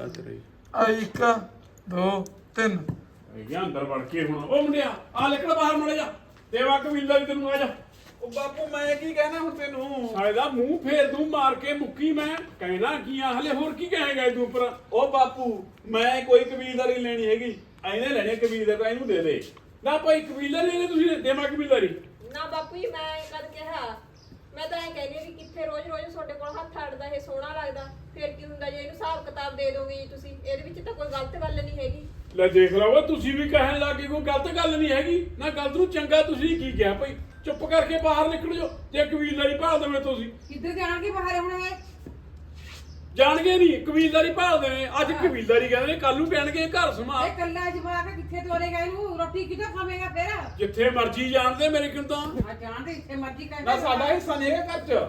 ਤਾਂ ਤੇਰੇ ਆ ਇੱਕ ਦੋ ਤਿੰਨ। ਇਹ ਅੰਦਰ ਵੜ ਕੇ ਹੁਣ। ਉਹ ਮੁੰਡਿਆ ਆ ਨਿਕਲ ਬਾਹਰ ਮੜ ਜਾ। ਦੇਵਾ ਕਬੀਲਾ ਵੀ ਤੈਨੂੰ ਆ ਜਾ। ਉਹ ਬਾਪੂ ਮੈਂ ਕੀ ਕਹਿਣਾ ਹੁਣ ਤੈਨੂੰ? ਸਾਲੇ ਦਾ ਮੂੰਹ ਫੇਰ ਦੂੰ ਮਾਰ ਕੇ ਮੁੱਕੀ ਮੈਂ। ਕਹਿਣਾ ਕੀ ਆ? ਹਲੇ ਹੋਰ ਕੀ ਕਹੇਗਾ ਇਹ ਉੱਪਰ? ਉਹ ਬਾਪੂ ਮੈਂ ਕੋਈ ਕਬੀਲਦਾਰੀ ਲੈਣੀ ਹੈਗੀ। ਐਨੇ ਲੈਣੀ ਕਬੀਲਦਾਰ ਇਹਨੂੰ ਦੇ ਦੇ। ਨਾ ਭਾਈ ਕਬੀਲਾ ਨਹੀਂ ਤੁਸੀਂ? ਦੇਵਾ ਕਬੀਲਾਰੀ ਨਾ ਬਾਪੂ ਜੀ ਮੈਂ ਕਦ ਕਿਹਾ। ਮੈਂ ਤਾਂ ਇਹ ਕਹਿੰਦੀ ਹਾਂ ਵੀ ਕਿੱਥੇ ਰੋਜ਼-ਰੋਜ਼ ਤੁਹਾਡੇ ਕੋਲ ਹੱਥ ਅੜਦਾ ਇਹ ਸੋਹਣਾ ਲੱਗਦਾ ਫਿਰ ਕੀ ਹੁੰਦਾ ਜੇ ਇਹਨੂੰ ਹਿਸਾਬ ਕਿਤਾਬ ਦੇ ਦੋਗੇ ਜੀ ਤੁਸੀਂ? ਇਹਦੇ ਵਿੱਚ ਤਾਂ ਕੋਈ ਗਲਤ ਗੱਲ ਨਹੀਂ ਹੈਗੀ। ਲੈ ਦੇਖ ਲਓ ਓਏ ਤੁਸੀਂ ਵੀ ਕਹਿਣ ਲੱਗੇ ਕੋਈ ਗਲਤ ਗੱਲ ਨਹੀਂ ਹੈਗੀ। ਨਾ ਗਲਤ ਨੂੰ ਚੰਗਾ ਤੁਸੀਂ ਕੀ ਕਿਹਾ ਭਾਈ? ਚੁੱਪ ਕਰਕੇ ਬਾਹਰ ਨਿਕਲ ਜਾਓ ਜੇ ਕਬੀਲਦਾਰੀ ਭਾਲ ਦੇਵੇਂ ਤੁਸੀਂ। ਕਿੱਧਰ ਜਾਣਗੇ ਬਾਹਰ ਹੁਣ ਇਹ? ਜਾਣਗੇ ਨਹੀਂ ਕਬੀਲਦਾਰੀ ਭਾਲ ਦੇਵੇਂ ਅੱਜ ਕਬੀਲਦਾਰੀ ਕਹਿੰਦੇ ਨੇ ਕੱਲ ਨੂੰ ਕਹਿਣਗੇ ਘਰ ਸਮਾ ਇਹ ਕੱਲਾ ਜਵਾਕ ਕਿੱਥੇ ਤੋਰੇਗਾ ਇਹਨੂੰ ਰੋਟੀ ਕਿੱਦਾਂ ਖਾਵੇਗਾ ਫਿਰ? ਜਿੱਥੇ ਮਰਜ਼ੀ ਜਾਣਦੇ ਮੇਰੇ ਕਿਉਂ ਤਾਂ। ਆ ਜਾਣਦੇ ਇੱਥੇ ਮਰਜ਼ੀ ਕਰ ਨਾ ਸਾਡਾ ਹਿੱਸਾ ਨਹੀਂ ਹੈਗਾ ਘਰ ਚ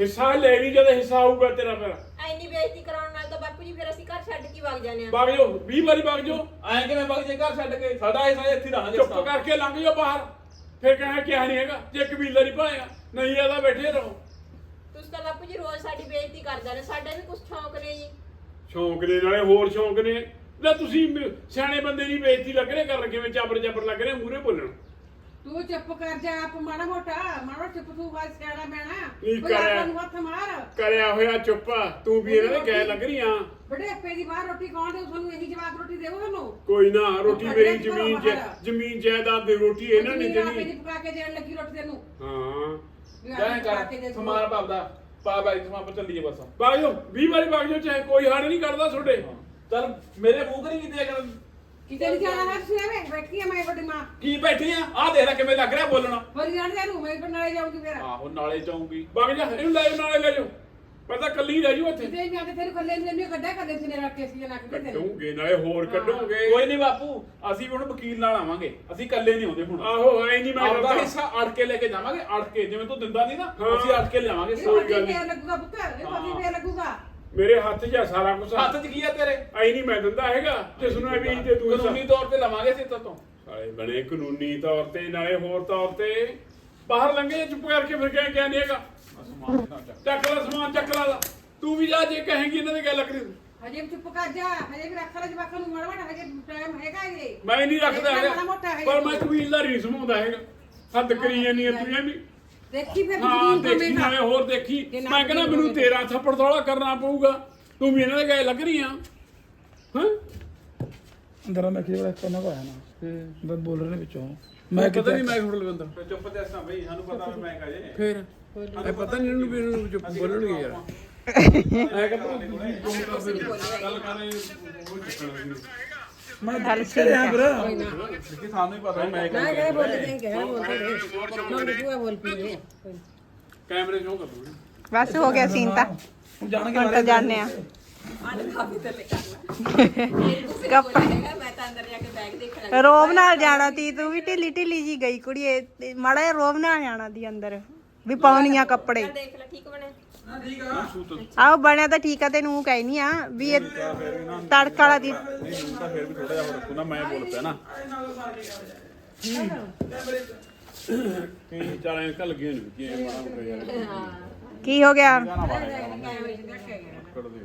ਹਿੱਸਾ ਲੈ ਨਹੀਂ ਜਦੋਂ ਹਿੱਸਾ ਆਊਗਾ ਤੇਰਾ ਫਿਰ। ਐਨੀ ਬੇਇੱਜ਼ਤੀ ਕਰਾਉਣ ਨਾਲ ਤਾਂ ਬਾਪੂ ਜੀ ਫਿਰ ਅਸੀਂ ਘਰ ਛੱਡ ਕੇ ਵਗ ਜਾਂਦੇ ਆ ਵਗ ਜਾਓ 20 ਵਾਰੀ ਵਗ ਜਾਓ। ਐਂ ਕਿਵੇਂ ਜੇ ਘਰ ਛੱਡ ਕੇ? ਸਾਡਾ ਹਿੱਸਾ ਇੱਥੇ ਹੀ ਰਹਾਂਗੇ ਚੁੱਪ ਕਰਕੇ ਲੰਘ ਜਾਓ ਬਾਹਰ। ਫਿਰ ਕਹਿਣਾ ਕਿਹਾ ਨਹੀਂ ਹੈਗਾ ਜੇ ਕਬੀਲਦਾਰੀ ਭਾਏਗਾ ਨਹੀਂ ਇਹਦਾ ਬੈਠੇ ਰਹੋ। ਤੁਸੀਂ ਤਾਂ ਬਾਪੂ ਜੀ ਰੋਜ਼ ਸਾਡੀ ਬੇਇੱਜ਼ਤੀ ਕਰਦੇ ਨੇ ਸਾਡੇ ਵੀ ਕੁਝ ਸ਼ੌਂਕ ਨੇ ਜੀ। ਸ਼ੌਂਕ ਦੇ ਨਾਲੇ ਹੋਰ ਸ਼ੌਂਕ ਨੇ। ਲੈ ਤੁਸੀਂ ਮ- ਸਿਆਣੇ ਬੰਦੇ ਦੀ ਬੇਇੱਜ਼ਤੀ ਲੱਗ ਰਹੇ ਕਰਨ ਕਿਵੇਂ ਚਾਬਰ ਚਾਬਰ ਲੱਗ ਰਹੇ ਮੂਰੇ ਬੋਲਣ। ਤੂੰ ਚੁੱਪ ਕਰ ਜਾ ਆਪ ਮਾੜਾ ਮੋਟਾ ਮਾੜਾ ਚੁੱਪ ਤੂੰ ਬਾਅਦ ਸਿਆਣਾ ਮੈਣਾ ਨਹੀਂ ਕੋਈ ਕਰਿਆ। ਆਪਾਂ ਨੂੰ ਹੱਥ ਮਾਰ। ਕਰਿਆ ਹੋਇਆ ਚੁੱਪ ਆ, ਤੂੰ ਵੀ ਇਹਨਾਂ ਦੇ ਗੈ ਲੱਗ ਰਹੀ ਆ। ਬੜੇ ਅੱਪੇ ਦੀ ਬਾਹਰ ਰੋਟੀ ਖਾਣ ਦੇ ਤੁਹਾਨੂੰ ਇਹੀ ਜਵਾਕ ਰੋਟੀ ਦੇਵੋ ਤੁਹਾਨੂੰ ਕੋਈ ਨਾ ਰੋਟੀ ਮੇਰੀ ਜ਼ਮੀਨ। ਜ਼ਮੀਨ ਜਾਇਦਾਦ ਦੀ ਰੋਟੀ ਇਹਨਾਂ ਨੇ ਜ਼ਮੀਨ ਆਪੇ ਦੇਣੀ। ਦੀ ਪਕਾ ਕੇ ਦੇਣ ਲੱਗੀ ਰੋਟੀ ਤੈਨੂੰ। ਹਾਂ। ਕਰ। ਸਮਾਨ ਪਾ ਬਾਈ ਸਮਾਨ ਪਰ ਚੱਲੀਏ ਬਸ। ਵਗ ਜਾਓ 20 ਵਾਰੀ ਵਗ ਜਾਓ ਚਾਹੇ ਕੋਈ ਹਾਰ ਨਹੀਂ ਕਰਦਾ ਚੱਲ ਮੇਰੇ ਮੂੰਹ ਕਰੀ ਕਿਤੇ ਨਹੀਂ ਜਾਣਾ ਹੈ ਐਵੇਂ ਬੈਠੀ ਆ ਮੈਂ ਵੱਡੀ ਮਾਂ। ਕੀ ਬੈਠੀ ਆ? ਆ ਦੇਖ ਲੈ ਕਿਵੇਂ ਲੱਗ ਰਿਹਾ ਬੋਲਣਾ। ਬੋਲੀ ਜਾਣ ਦੇ ਨੂੰ ਮੈਂ ਫਿਰ ਨਾਲੇ ਜਾਊਂਗੀ ਫਿਰ। ਆਹੋ ਨਾਲੇ ਜਾਊਂਗੀ। ਵਗ ਜਾ ਇਹਨੂੰ ਲੈ ਜਾਓ ਨਾਲੇ ਲੈ ਜਾਓ। ਮੈਂ ਤਾਂ ਕੱਲੀ ਹੀ ਰਹਿ ਜੂ ਇੱਥੇ। ਕਿਤੇ ਨਹੀਂ ਆਤੇ ਤੇਰੇ ਕੱਲੇ ਨੇ ਨਹੀਂ ਕੱਢਿਆ ਕੱਲੇ ਸੀ ਨੇ ਰੱਖ ਕੇ ਸੀ ਨਾ ਕਿ ਤੈਨੂੰ ਕੱਢੂਗੇ ਨਾਲੇ ਹੋਰ ਕੱਢੋਗੇ। ਕੋਈ ਨਹੀਂ ਬਾਪੂ ਅਸੀਂ ਵੀ ਹੁਣ ਵਕੀਲ ਨਾਲ ਆਵਾਂਗੇ। ਅਸੀਂ ਇਕੱਲੇ ਨਹੀਂ ਆਉਂਦੇ ਹੁਣ। ਆਹੋ ਐ ਨਹੀਂ ਮੈਂ ਆਪਦਾ ਕਰਦਾ ਹਿੱਸਾ ਅੜ ਕੇ ਲੈ ਕੇ ਜਾਵਾਂਗੇ ਅੜ ਕੇ। ਜਿਵੇਂ ਤੂੰ ਦਿੰਦਾ ਨਹੀਂ ਨਾ ਹਾਂ। ਅਸੀਂ ਅੜ ਕੇ ਲਿਆਵਾਂਗੇ ਕੋਈ ਗੱਲ ਨਹੀਂ ਫੇਰ ਲੱਗੂਗਾ ਪੁੱਤ ਇਹ ਵੱਡੀ ਫੇਰ ਲੱਗੂਗਾ। ਮੇਰੇ ਹੱਥ 'ਚ ਆ ਸਾਰਾ ਕੁਝ ਹੱਥ 'ਚ ਕੀ ਆ ਤੇਰੇ? ਐ ਨਹੀਂ ਮੈਂ ਦਿੰਦਾ ਹੈਗਾ। ਨੂੰ ਇਹ ਵੀ ਤੇ ਤੂੰ ਕਾਨੂੰਨੀ ਤੌਰ ਤੇ ਲਵਾਂਗੇ ਅਸੀਂ ਤੋਂ। ਸਾਲੇ ਬਣੇ ਕਾਨੂੰਨੀ ਤੌਰ ਤੇ ਨਾਲੇ ਹੋਰ ਤੌਰ ਤੇ। ਬਾਹਰ ਲੰਘੇ ਚੁੱਪ ਕਰਕੇ ਫਿਰ ਕਹਿ ਕਿਆ ਨਹੀਂ ਹੈਗਾ। ਚੱਕ ਲੈ ਸਮਾਨ ਚੱਕ ਲੈ। ਤੂੰ ਵੀ ਜਾ ਜੇ ਕਹੇਂਗੀ ਇਹਨਾਂ ਦੀ ਗੱਲ ਕਰੀ। ਹਜੇ ਵੀ ਚੁੱਪ ਕਰ ਜਾ। ਹਜੇ ਵੀ ਰੱਖ ਲੈ ਜਵਾਕਾਂ ਨੂੰ ਮਾੜਾ ਮਾੜਾ ਹਜੇ ਟਾਈਮ ਹੈਗਾ ਇਹ ਮੈਂ ਨਹੀਂ ਰੱਖਦਾ ਹੈਗਾ। ਪਰ ਮੈਂ ਕਬੀਲਦਾਰੀ ਨਹੀਂ ਸਮਝਦਾ ਹੈਗਾ। ਹੱਦ ਕਰੀ ਜਾਂਦੀ ਹੈ। ਤੂੰ ਐਵੇਂ। ਦੇਖੀ ਫਿਰ ਹਾਂ ਜ਼ਮੀਨ ਦੇਖੀ। ਨਾਲੇ ਹੋਰ ਦੇਖੀ। ਨਾ ਮੈਂ ਕਹਿੰਦਾ ਮੈਨੂੰ ਹੋਵੇ ਤੇਰਾ ਥੱਪੜ ਥੋੜਾ ਕਰਨਾ ਪਊਗਾ। ਤੂੰ ਵੀ ਇਹਨਾਂ ਦੇ ਗਏ ਲੱਗ ਰਹੀ ਆ। ਹਾਂ? ਅੰਦਰ ਮੈਂ ਕਿਹੜਾ ਕਰਨਾ ਪਾਇਆ ਨਾ। ਤੇ ਬੋਲ ਰਹੇ ਨੇ ਵਿੱਚੋਂ। ਮੈਂ ਪਤਾ ਨਹੀਂ ਮੈਂ ਥੋੜਾ ਲਵੰਦਰ ਚੁੱਪ ਤੇ ਅਸਾਂ ਬਈ ਸਾਨੂੰ ਪਤਾ ਵੀ ਮੈਂ ਕਹੇ ਫੇਰ? ਇਹ ਪਤਾ ਨਹੀਂ ਇਹਨੂੰ ਵੀ ਇਹਨਾਂ ਨੂੰ ਚੁੱਪ ਬੋਲਣਗੇ ਯਾਰ। ਐ ਕਹਿੰਦਾ ਗੱਲ ਕਰੇ ਉਹ ਚੱਕਣਾ ਮੈਂ ਦੱਸ ਰਿਹਾ ਫਿਰ ਕਿ ਸਾਨੂੰ ਹੀ ਪਤਾ ਮੈਂ ਮੈਂ ਕਿਹਾ ਬੋਲ ਦੇ ਕਹਿ ਬੋਲ ਦੇ ਮੈਂ ਕਿਹਾ ਬੋਲ ਪੀ ਕੈਮਰੇ ਸ਼ੋ ਕਰ ਦੂੰ ਬਸ ਹੋ ਗਿਆ ਸੀਨ ਤਾਂ। ਹੁਣ ਜਾਣਗੇ ਹੁਣ ਤਾਂ ਜਾਣੇ ਆ। ਆਣ ਖਾਵੀ ਤੇ ਲੈ ਕਰਨਾ ਕੱਪ- ਮੈਂ ਤਾਂ ਅੰਦਰ ਜਾ ਕੇ ਬੈਗ ਦੇਖਣ ਲੱਗੀ ਰੋਬ ਨਾਲ ਜਾਣਾ ਤੀ ਤੂੰ ਵੀ ਢਿੱਲੀ ਢਿੱਲੀ ਜੀ ਗਈ ਕੁੜੀਏ। ਮਾੜਾ ਜਿਹਾ ਰੋਬ ਨਾਲ ਜਾਣਾ ਦੀ ਅੰਦਰ। ਵੀ ਪਾਉਣੀਆਂ ਕੱਪੜੇ। ਦੇਖ ਲੈ ਠੀਕ ਬਣੇ। ਆਹ ਬਣਿਆ ਤਾਂ ਠੀਕ ਆ ਤੈਨੂੰ ਕਹਿਨੀ ਆ ਵੀ ਇਹ ਤੜਕਾ ਵਾਲਾ ਦੀ ਨਹੀਂ ਤਾਂ ਫਿਰ ਵੀ ਥੋੜਾ ਜਿਹਾ ਹੋਰ ਰੱਖੂ ਨਾ ਮੈਂ ਬੋਲ ਪਿਆ ਨਾ ਕਈ ਚਾਲਾਂ ਕੱਲ ਗਏ ਨੇ ਕੀ ਹੋ ਗਿਆ? ਯਾਰ ਕੀ ਹੋ ਗਿਆ ਕਰ ਦੇ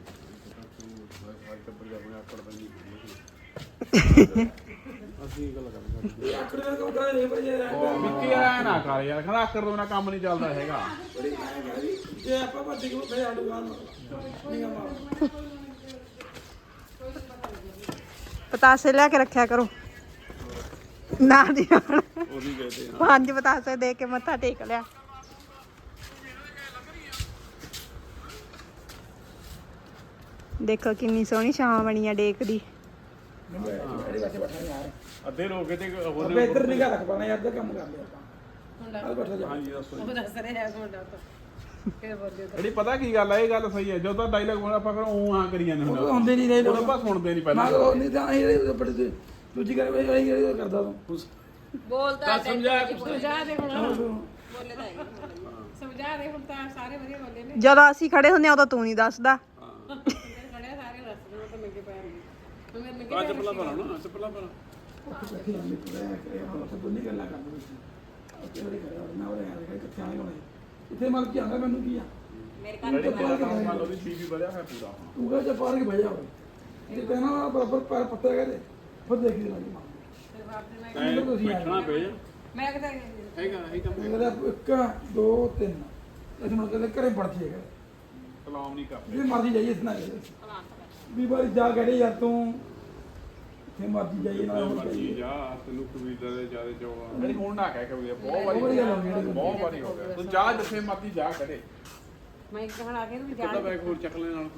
ਅਸੀਂ ਗੱਲ ਕਰਾਂਗੇ ਆਖਰ ਦਾ ਕੰਮ ਕਰਾ ਨਹੀਂ ਭਾਈ ਮਿੱਟੀ ਆ ਨਾ ਕਰ ਯਾਰ, ਖੜਾ ਆਕਰ ਤੋਂ ਬਿਨਾ ਕੰਮ ਨਹੀਂ ਚੱਲਦਾ ਹੈਗਾ। ਇਹ ਆਪਾਂ ਵੱਡੀ ਕੋ ਭਈ ਆਲੂ ਗਾਣ ਨਹੀਂ ਮਾਰ ਪਤਾਸੇ ਲੈ ਕੇ ਰੱਖਿਆ ਕਰੋ। ਨਾ ਦੀ ਉਹਦੀ ਕਹਤੇ ਪੰਜ ਪਤਾਸੇ ਦੇ ਕੇ ਮੱਥਾ ਟੇਕ ਲਿਆ। ਦੇਖੋ ਕਿੰਨੀ ਸੋਹਣੀ ਛਾਂ ਬਣੀ ਆ ਡੇਕ ਦੀ। ਅੱਧੇ ਲੋਕ ਤੇ ਹੋਰ ਅਬੇ ਇੱਧਰ ਨਿਗਾਹ ਰੱਖ ਪਾਣਾ ਯਾਰ ਦਾ ਕੰਮ ਕਰ ਲਿਆ ਆਪਾਂ। ਆ ਬੈਠਾ ਜਾ। ਹਾਂਜੀ ਦੱਸੋ ਉਹ ਦੱਸ ਰਿਹਾ ਤੁਹਾਡਾ ਫਿਰ ਬੋਲ ਦੇ ਜਿਹੜੀ ਪਤਾ ਕੀ ਗੱਲ ਹੈ ਇਹ ਗੱਲ ਸਹੀ ਹੈ। ਜਦੋਂ ਤਾਂ ਡਾਇਲੌਗ ਹੋਣਾ ਆਪਾਂ ਫਿਰ ਉਹ ਆ ਕਰੀ ਜਾਂਦੇ ਉਹ ਹੁੰਦੇ ਹੁੰਦੇ ਨਹੀਂ ਰਹੇ ਉਹ ਲੋਕ। ਆਪਾਂ ਸੁਣਦੇ ਨਹੀਂ ਮੈਂ ਪਹਿਲਾਂ। ਉਹ ਨਹੀਂ ਤਾਂ ਇਹ ਬੜੇ ਤੇ ਦੂਜੀ ਗੱਲ ਇਹ ਇਹ ਕਰਦਾ ਤੂੰ। ਬੋਲਦਾ ਤਾਂ ਸਮਝਾਇਆ ਕੁਛ ਸਮਝਾ ਦੇ ਹੁਣ। ਬੋਲੇ। ਤਾਂ ਹੈਗਾ। ਸਮਝਾ ਦੇ ਹੁਣ ਤਾਂ ਸਾਰੇ ਵਧੀਆ ਬੋਲੇ ਨੇ। ਜਦੋਂ ਅਸੀਂ ਖੜੇ ਹੁੰਦੇ ਆ ਉਦੋਂ ਤੂੰ ਨਹੀਂ ਦੱਸਦਾ। ਖੜਿਆ ਸਾਰੇ ਤਾਂ ਲੱਗੇ ਲੱਗੇ ਅੱਜ ਨਾ ਉੱਥੇ ਬੁੰਨੀ ਗੱਲਾਂ ਕਰਦੇ ਸੀ ਉੱਥੇ ਉਹਦੇ ਘਰੇ ਨਾ ਉਹਦੇ ਯਾਰ ਕਿੱਥੇ ਆਏ ਹੋਣੇ ਇੱਥੇ ਮਰ ਕੇ ਆਂਦਾ ਮੈਨੂੰ ਕੀ ਆ ਮੇਰੇ ਤੂੰ ਤਾਂ ਪਾਰ ਕੇ ਮੰਨ ਬਹਿ ਲਓ ਵੀ ਸੀਬੀ ਵਧਿਆ ਹੋਇਆ ਪੂਰਾ। ਤੂੰ ਕਹ ਜਾ ਪਾਰ ਕੇ ਬਹਿ ਜਾ ਹੋਵੇ ਜੇ ਕਹਿਣਾ ਬਰਾਬਰ ਪੈਰ ਪੱਤੇ ਕਰੇ ਫਿਰ ਦੇਖੀ ਨਾ ਜੀ। ਐ ਬੈਠਣਾ ਪਏ ਮੈਂ ਕਿਤੇ ਹੈਗਾ ਹੈਗਾ ਇਹਦਾ ਇੱਕ ਦੋ ਤਿੰਨ। ਇਸ ਨੂੰ ਕਹਿੰਦੇ ਘਰੇ ਵੜ ਜਾਏਗਾ ਸਲਾਮ ਨਹੀਂ ਕਰਦੇ। ਜੇ ਮਰਜ਼ੀ ਜਾਈਏ ਇਸ ਨਾਲ। ਵੀ ਵਾਰੀ ਜਾ ਕੇ ਯਾਰ ਤੂੰ। ਤੇ ਮਰਜ਼ੀ ਜਾਈਏ ਨਾਲ ਮਰਜ਼ੀ ਜਾ ਤੈਨੂੰ ਕਬੀਲਾ ਦੇ ਜ਼ਿਆਦਾ ਚੋਗਾ ਜਿਹੜੀ ਹੁਣ ਨਾ ਕਹਿ ਕਬੀਲੇ ਬਹੁਤ ਵਾਰੀ ਬਹੁਤ ਵਾਰੀ ਹੋ ਗਈ। ਬਹੁਤ ਵਾਰੀ ਹੋ ਗਿਆ। ਤੂੰ ਜਾ ਜਿੱਥੇ ਮਰਜ਼ੀ ਜਾ ਕਰੇ ਮੈਂ ਕਹਿਣ ਆ ਕੇ ਕਿੱਦਾਂ ਜਾਣ ਬੈਗ ਹੋਰ ਚੱਕ ਲੈ ਨਾਲ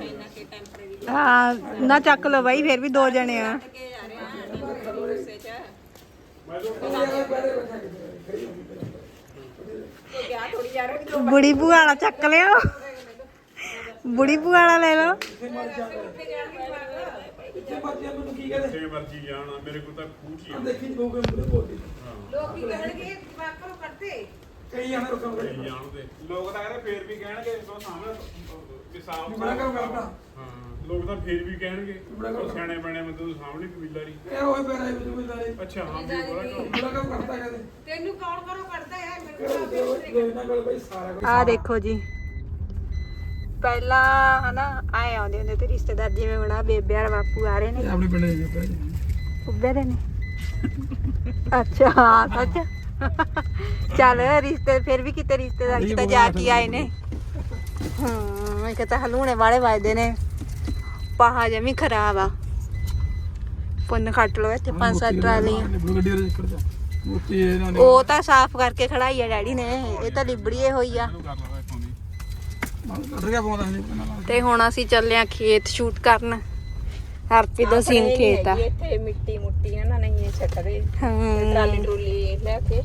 ਇੰਨਾ ਕਿ ਟੈਂਪਰੇਰੀ ਹਾਂ ਨਾ ਚੱਕ ਲਓ ਬਾਈ ਫਿਰ ਵੀ ਦੋ ਜਣੇ ਆ। ਕੇ ਜਾ ਰਹੇ ਆ ਗੁੱਸੇ ਚ ਮੈਂ ਤਾਂ ਕੋਈ ਗਿਆ ਥੋੜੀ ਜਾ ਰਿਹਾ ਕਿ ਬੁੜੀ ਭੂਆ ਵਾਲਾ ਚੱਕ ਲਿਓ। ਬੁੜੀ ਭੂਆ ਵਾਲਾ ਲੈ ਲਓ। ਜਿੱਥੇ ਮਰਜ਼ੀ ਮੈਨੂੰ ਕੀ ਕਹਦੇ? ਜਿੱਥੇ ਮਰਜ਼ੀ ਜਾਣਾ ਮੇਰੇ ਕੋਲ ਤਾਂ ਖੂਚ ਹੀ ਆ। ਦੇਖੀ ਲੋਕ ਮੂਰੇ ਬੋਲਦੇ ਲੋਕ ਕੀ ਕਹਿਣਗੇ ਜਵਾਕਾਂ ਨੂੰ ਕਰਦੇ? ਕਈ ਆਣੇ ਰੁਕਣ ਕਈ ਦੇ ਜਾਣਦੇ। ਲੋਕ ਤਾਂ ਕਹਿੰਦੇ ਫੇਰ ਵੀ ਕਹਿਣਗੇ ਤੋ ਸਾਹਮਣੇ ਵੀ ਸਾਫ਼ ਬੜਾ ਕੰਮ ਕਰਦਾ। ਹਾਂ ਲੋਕ ਤਾਂ ਫੇਰ ਵੀ ਕਹਿਣਗੇ ਬੜਾ ਕੰਮ ਉਹ ਸਿਆਣੇ ਬਣੇ ਬੰਦੇ ਨੂੰ ਸਾਹਮਣੇ ਕਬੀਲਾ ਨਹੀਂ ਇਹ ਹੋਏ ਪੈਣਾ ਇਹ ਵੀ ਦਾਰੇ ਅੱਛਾ ਹਾਂ ਵੀ ਬੜਾ ਕੰਮ। ਬੜਾ ਕੰਮ ਕਰਦਾ ਕਹਦੇ। ਤੈਨੂੰ ਕੌਣ ਕਰੋ ਕਰਦਾ ਹੈ ਮੈਨੂੰ ਕਰੋ ਦੇ ਇਹਨਾਂ ਕੋਲ ਬਈ ਸਾਰਾ ਕੁਝ ਆ ਦੇਖੋ ਜੀ ਪਹਿਲਾਂ ਹਨਾ ਆਏ ਆਉਂਦੇ ਹੁੰਦੇ ਤੇ ਰਿਸ਼ਤੇਦਾਰ ਜਿਵੇਂ ਹੁਣ ਆ ਬੇਬੇ ਵਾਲਾ ਬਾਪੂ ਆ ਰਹੇ ਨੇ। ਇਹ ਆਪਣੇ ਪਿੰਡ ਦੇ ਜੋ। ਭਾਈ ਉੱਬੇ ਦੇ ਨੇ। ਅੱਛਾ ਹਾਂ ਸੱਚ? ਚੱਲ ਰਿਸ਼ਤੇ ਫਿਰ ਵੀ ਕਿਤੇ ਰਿਸ਼ਤੇਦਾਰੀ ਚ ਤਾਂ ਜਾ ਕੇ ਆਏ ਨੇ। ਹੂੰ ਇੱਕ ਤਾਂ ਹਲੂਣੇ ਵਾਲੇ ਵੱਜਦੇ ਨੇ। ਪਾਹਾ ਜਮੀ ਖਰਾਬ ਆ। ਪੁੰਨ ਖੱਟ ਲੋ ਇੱਥੇ ਪੰਜ ਸੱਤ ਟਰਾਲੀਆਂ। ਗੱਡੀ ਦੇ ਚੱਕਰ ਚ ਮੋਤੀ ਇਹਨਾਂ ਨੇ ਉਹ ਤਾਂ ਸਾਫ਼ ਕਰਕੇ ਖੜਾਈ ਆ ਡੈਡੀ ਨੇ। ਇਹ ਤਾਂ ਲਿਬੜੀਏ ਹੋਈ ਆ। ਕਰ ਕੱਢ ਗਿਆ ਪਾਉਂਦਾ ਸੀ ਇਹਨਾਂ ਨਾਲ। ਤੇ ਹੁਣ ਅਸੀਂ ਚੱਲੇ ਆ ਖੇਤ ਸ਼ੂਟ ਕਰਨ। ਹਰਪੀ ਦਾ ਸੀਨ ਖੇਤ ਆ। ਇੱਥੇ ਮਿੱਟੀ ਮੁੱਟੀ ਨਾ ਨਹੀਂ ਛੱਡਦੇ ਹੂੰ। ਟਰਾਲੀ ਟਰੂਲੀ ਲੈ ਕੇ।